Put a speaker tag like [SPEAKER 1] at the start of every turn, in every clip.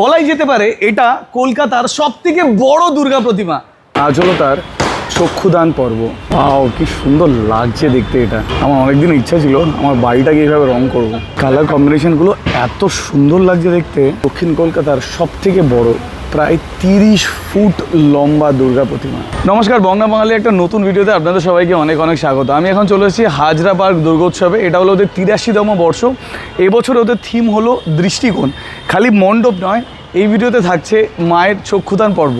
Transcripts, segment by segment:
[SPEAKER 1] বলাই যেতে পারে, এটা কলকাতার সব থেকে বড় দুর্গা প্রতিমা। আজ হলো তার চক্ষুদান পর্ব। আও কি সুন্দর লাগছে দেখতে এটা। আমার অনেকদিন ইচ্ছা ছিল আমার বাড়িটাকে এইভাবে রং করব। কালার কম্বিনেশনগুলো এত সুন্দর লাগছে দেখতে। দক্ষিণ কলকাতার সব থেকে বড় প্রায় তিরিশ ফুট লম্বা দুর্গা প্রতিমা। নমস্কার বঙ্গা বাঙালি একটা নতুন ভিডিওতে আপনাদের সবাইকে অনেক অনেক স্বাগত। আমি এখন চলে এসেছি হাজরা পার্ক দুর্গোৎসবে। এটা হলো ওদের তিরাশিতম বর্ষ। এবছর ওদের থিম হলো দৃষ্টিকোণ। খালি মণ্ডপ নয়, এই ভিডিওতে থাকছে মায়ের চক্ষুদান পর্ব।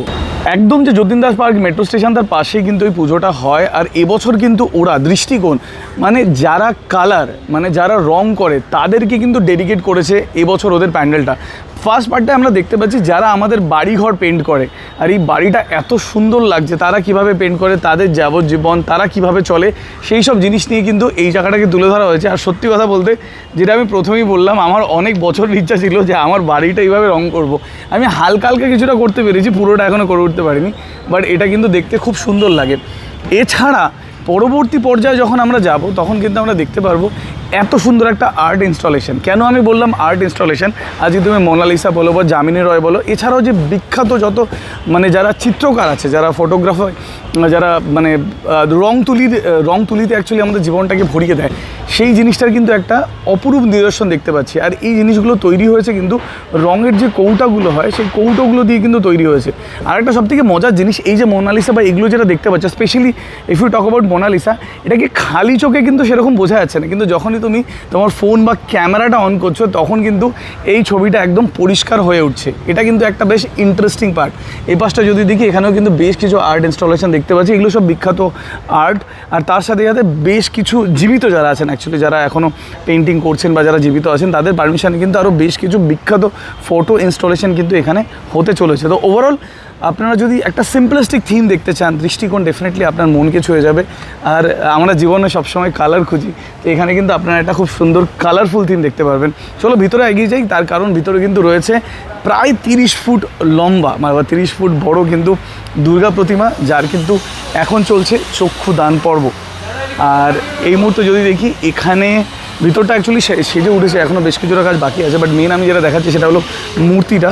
[SPEAKER 1] একদম যে Jatin Das park metro station তার পাশেই কিন্তু ওই পুজোটা হয়। আর এবছর কিন্তু ওরা দৃষ্টিকোণ মানে যারা কালার মানে যারা রং করে, তাদেরকে কিন্তু ডেডিকেট করেছে এবছর ওদের প্যান্ডেলটা। ফার্স্ট পার্টটা আমরা দেখতে পাচ্ছি যারা আমাদের বাড়িঘর পেন্ট করে। আর এই বাড়িটা এত সুন্দর লাগছে, তারা কীভাবে পেন্ট করে, তাদের যাবজ্জীবন, তারা কীভাবে চলে, সেই সব জিনিস নিয়ে কিন্তু এই জায়গাটাকে তুলে ধরা হয়েছে। আর সত্যি কথা বলতে, যেটা আমি প্রথমেই বললাম, আমার অনেক বছরের ইচ্ছা ছিল যে আমার বাড়িটা এইভাবে রং করব। আমি হালকা হালকা কিছুটা করতে পেরেছি, পুরোটা এখনও করে উঠতে পারিনি বাট এটা কিন্তু দেখতে খুব সুন্দর লাগে। এছাড়া, পরবর্তী পর্যায়ে যখন আমরা যাব, তখন কিন্তু আমরা দেখতে পারব এত সুন্দর একটা আর্ট ইনস্টলেশন কেন আমি বললাম আর্ট ইনস্টলেশন আজকে তুমি মোনালিসা বলো বা জামিনী রয় বলো, এছাড়াও যে বিখ্যাত যত মানে যারা চিত্রকার আছে, যারা ফটোগ্রাফার যারা মানে রং তুলি, রং তুলিতে অ্যাকচুয়ালি আমাদের জীবনটাকে ভরিয়ে দেয় সেই জিনিসটার কিন্তু একটা অপরূপ নিদর্শন দেখতে পাচ্ছি। আর এই জিনিসগুলো তৈরি হয়েছে কিন্তু রঙের যে কৌটাগুলো হয়, সেই কৌটোগুলো দিয়ে কিন্তু তৈরি হয়েছে। আর একটা সবথেকে মজার জিনিস, এই যে মোনালিসা বা এগুলো যেটা দেখতে পাচ্ছ specially if you talk about Mona Lisa, এটাকে খালি চোখে কিন্তু সেরকম বোঝা যাচ্ছে না। কিন্তু যখনই তুমি তোমার ফোন বা ক্যামেরাটা অন করছ, তখন কিন্তু এই ছবিটা একদম পরিষ্কার হয়ে উঠছে। এটা কিন্তু একটা বেশ ইন্টারেস্টিং পার্ট এই পাশটা যদি দেখি, এখানেও কিন্তু বেশ কিছু আর্ট ইনস্টলেশন দেখতে পাচ্ছি। এগুলো সব বিখ্যাত আর্ট আর তার সাথে সাথে বেশ কিছু জীবিত যারা আছেন অ্যাকচুয়ালি যারা এখনও পেন্টিং করছেন বা যারা জীবিত আছেন, তাদের পারমিশনে কিন্তু আরও বেশ কিছু বিখ্যাত ফটো ইনস্টলেশন কিন্তু এখানে হতে চলেছে। তো ওভারঅল আপনারা যদি একটা সিম্পলিস্টিক থিম দেখতে চান, দৃষ্টিকোণ ডেফিনেটলি আপনার মনকে ছুঁয়ে যাবে। আর আমরা জীবনে সবসময় কালার খুঁজি, তো এখানে কিন্তু আপনারা একটা খুব সুন্দর কালারফুল থিম দেখতে পারবেন। চলো ভিতরে এগিয়ে যাই, তার কারণ ভিতরে কিন্তু রয়েছে প্রায় তিরিশ ফুট লম্বা মানে বা তিরিশ ফুট বড় কিন্তু দুর্গা প্রতিমা, যার কিন্তু এখন চলছে চক্ষু দান পর্ব। আর এই মুহূর্তে যদি দেখি, এখানে ভিতরটা অ্যাকচুয়ালি সেজে উঠেছে এখনও বেশ কিছুটা কাজ বাকি আছে বাট মেন আমি যেটা দেখাচ্ছি সেটা হলো মূর্তিটা।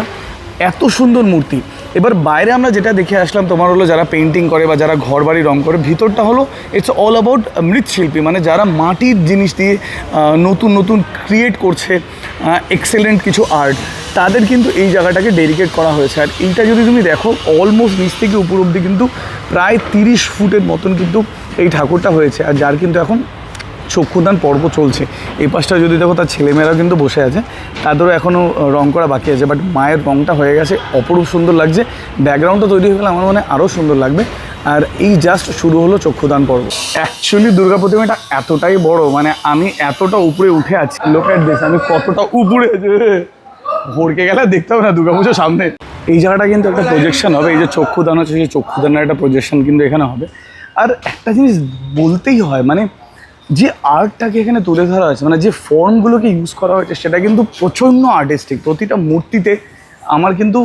[SPEAKER 1] এত সুন্দর মূর্তি। এবার বাইরে আমরা যেটা দেখে আসলাম, তোমার হলো যারা পেন্টিং করে বা যারা ঘর বাড়ি রং করে, ভিতরটা হলো ইটস অল অ্যাবাউট মৃৎশিল্পী মানে যারা মাটির জিনিস দিয়ে নতুন নতুন ক্রিয়েট করছে এক্সেলেন্ট কিছু আর্ট তাদের কিন্তু এই জায়গাটাকে ডেডিকেট করা হয়েছে। আর এইটা যদি তুমি দেখো অলমোস্ট নিচ থেকে উপর অব্দি কিন্তু প্রায় তিরিশ ফুটের মতন কিন্তু এই ঠাকুরটা হয়েছে। আর যার কিন্তু এখন চক্ষুদান পর্ব চলছে। এই পাশটা যদি দেখো, তার ছেলেমেয়েরাও কিন্তু বসে আছে। তাদেরও এখনও রং করা বাকি আছে। বাট মায়ের রংটা হয়ে গেছে, অপরূপ সুন্দর লাগছে। ব্যাকগ্রাউন্ডটা তৈরি হয়ে গেলে আমার মনে আরও সুন্দর লাগবে। আর এই জাস্ট শুরু হলো চক্ষুদান পর্ব। অ্যাকচুয়ালি দুর্গা প্রতিমাটা এতটাই বড় মানে আমি এতটা উপরে উঠে আছি। লোকের দেশ আমি কতটা উপরে যে ভরকে গেলে দেখতে হবে না দুর্গাপুজোর সামনে। এই জায়গাটা কিন্তু একটা প্রজেকশন হবে, এই যে চক্ষুদান হচ্ছে সেই চক্ষুদানের একটা প্রজেকশন কিন্তু এখানে হবে। আর একটা জিনিস বলতেই হয় মানে যে আর্টটাকে এখানে তুলে ধরা হয়েছে মানে যে ফর্মগুলোকে ইউজ করা হয়েছে, সেটা কিন্তু প্রচণ্ড আর্টিস্টিক প্রতিটা মূর্তিতে আমার কিন্তু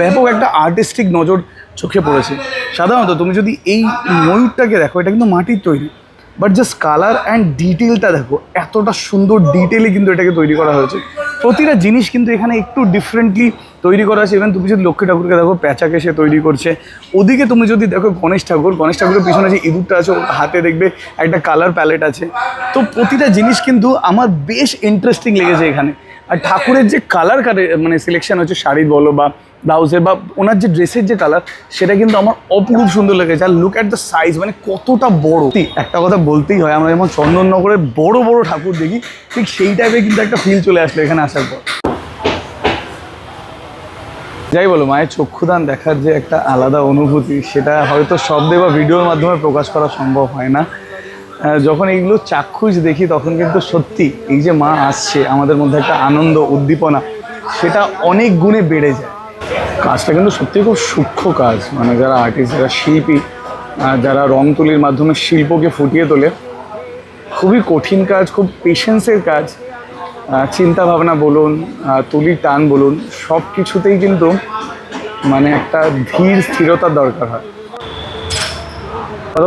[SPEAKER 1] ব্যাপক একটা আর্টিস্টিক নজর চোখে পড়েছে। সাধারণত তুমি যদি এই ময়ূরটাকে দেখো, এটা কিন্তু মাটির তৈরি। বাট জাস্ট কালার অ্যান্ড ডিটেলটা দেখো, এতটা সুন্দর ডিটেলে কিন্তু এটাকে তৈরি করা হয়েছে। প্রতিটা জিনিস কিন্তু এখানে একটু ডিফারেন্টলি তৈরি করা আছে। ইভেন তুমি যদি লক্ষ্মী ঠাকুরকে দেখো, প্যাঁচাকে সে তৈরি করছে। ওদিকে তুমি যদি দেখো গণেশ ঠাকুর, গণেশ ঠাকুরের পিছনে যে ইঁদুরটা আছে, ওর হাতে দেখবে একটা কালার প্যালেট আছে। তো প্রতিটা জিনিস কিন্তু আমার বেশ ইন্টারেস্টিং লেগেছে এখানে। আর ঠাকুরের যে কালার মানে সিলেকশন হচ্ছে শাড়ির বলো বা ব্লাউজের বা ওনার যে ড্রেসের যে কালার সেটা কিন্তু আমার অপরূপ সুন্দর লেগেছে। আর লুক অ্যাট দ্য সাইজ মানে কতটা বড়। একটা কথা বলতেই হয়, আমরা যেমন চন্দননগরের বড় বড় ঠাকুর দেখি, ঠিক সেই টাইপের কিন্তু একটা ফিল চলে আসলো এখানে আসার পর। যাই বলো, মায়ের চক্ষুদান দেখার যে একটা আলাদা অনুভূতি, সেটা হয়তো শব্দে বা ভিডিওর মাধ্যমে প্রকাশ করা সম্ভব হয় না। যখন এইগুলো চাক্ষুষ দেখি, তখন কিন্তু সত্যি এই যে মা আসছে, আমাদের মধ্যে একটা আনন্দ, উদ্দীপনা, সেটা অনেক গুণে বেড়ে যায়। কাজটা কিন্তু সত্যি খুব সূক্ষ্ম কাজ। মানে যারা আর্টিস্ট যারা শিল্পী যারা রং তুলির মাধ্যমে শিল্পকে ফুটিয়ে তোলে, খুবই কঠিন কাজ, খুব পেশেন্সের কাজ। চিন্তা ভাবনা বলুন তুলির টান বলুন সব কিছুতেই কিন্তু মানে একটা ধীর স্থিরতার দরকার হয়।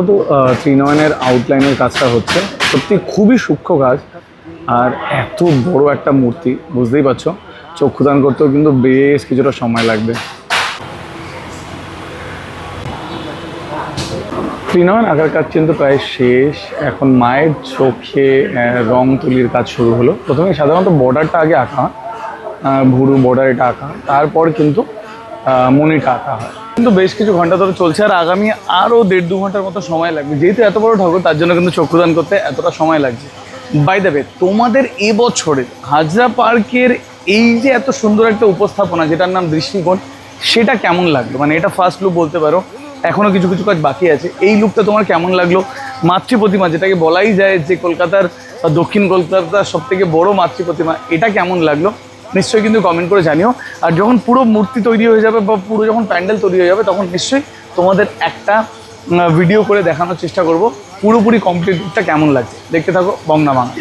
[SPEAKER 1] তো ত্রিনয়নের আউটলাইনের কাজটা হচ্ছে সত্যি খুবই সূক্ষ্ম কাজ। আর এত বড় একটা মূর্তি, বুঝতেই পারছ? চক্ষুদান করতেও কিন্তু বেশ কিছুটা সময় লাগবে। ত্রিনয়ন আঁকার কাজ কিন্তু প্রায় শেষ। এখন মায়ের চোখে রং তুলির কাজ শুরু হলো। প্রথমে সাধারণত বর্ডারটা আগে আঁকা ভুরু বর্ডার এটা আঁকা। তারপর কিন্তু মণিটা আঁকা হয়। কিন্তু বেশ কিছু ঘণ্টা ধরে চলছে আর আগামী আরও দেড় দু ঘণ্টার মতো সময় লাগবে। যেহেতু এত বড় ঠাকুর, তার জন্য কিন্তু চক্ষুদান করতে এতটা সময় লাগছে। বাই দেবে তোমাদের এবছরের হাজরা পার্কের এই যে এত সুন্দর একটা উপস্থাপনা যেটার নাম দৃষ্টিকোণ, সেটা কেমন লাগল? মানে এটা ফার্স্ট লুক বলতে পারো এখনও কিছু কিছু কাজ বাকি আছে। এই লুকটা তোমার কেমন লাগল? মাতৃ প্রতিমা, যেটাকে বলাই যায় যে কলকাতার দক্ষিণ কলকাতার সব থেকে বড় মাতৃ প্রতিমা, এটা কেমন লাগল? নিশ্চয়ই কিন্তু কমেন্ট করে জানিও। আর যখন পুরো মূর্তি তৈরি হয়ে যাবে বা পুরো যখন প্যান্ডেল তৈরি হয়ে যাবে, তখন নিশ্চয়ই তোমাদের একটা ভিডিও করে দেখানোর চেষ্টা করব। পুরোপুরি কমপ্লিটটা কেমন লাগছে? দেখতে থাকো বংনা বাংলা